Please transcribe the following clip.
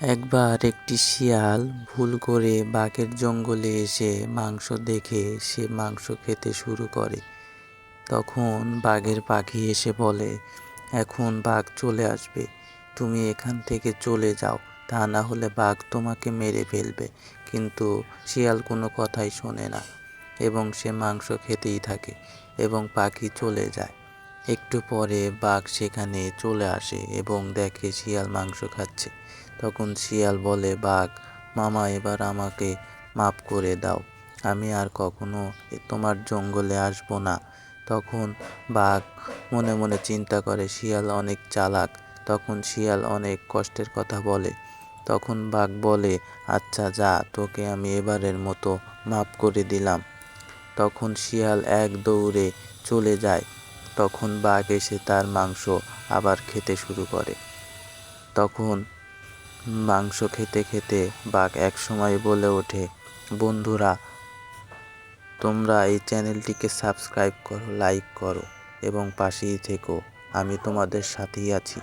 একবার একটি শিয়াল ভুল করে বাঘের জঙ্গলে এসে মাংস দেখে সে মাংস খেতে শুরু করে। তখন বাঘের পাখি এসে বলে, এখন বাঘ চলে আসবে। তুমি এখান থেকে চলে যাও। তা না হলে বাঘ তোমাকে মেরে ফেলবে কিন্তু শিয়াল কোনো কথাই শোনে না এবং সে মাংস খেতেই থাকে এবং পাখি চলে যায়। একটু পরে বাঘ সেখানে চলে আসে এবং দেখে শিয়াল মাংস খাচ্ছে। তখন শিয়াল বলে, বাঘ, মামা, এবার আমাকে মাফ করে দাও। আমি আর কখনো তোমার জঙ্গলে আসব না। তখন বাঘ মনে মনে চিন্তা করে, শিয়াল অনেক চালাক। তখন শিয়াল অনেক কষ্টের কথা বলে। তখন বাঘ বলে আচ্ছা যা, তোকে আমি এবারের মতো মাফ করে দিলাম। তখন শিয়াল এক দৌড়ে চলে যায়। তখন বাঘ এসে তার মাংস আবার খেতে শুরু করে। তখন মাংস খেতে খেতে বাঘ এক সময় বলে ওঠে, বন্ধুরা, তোমরা এই চ্যানেলটিকে সাবস্ক্রাইব করো, লাইক করো এবং পাশেই থেকো। আমি তোমাদের সাথেই আছি।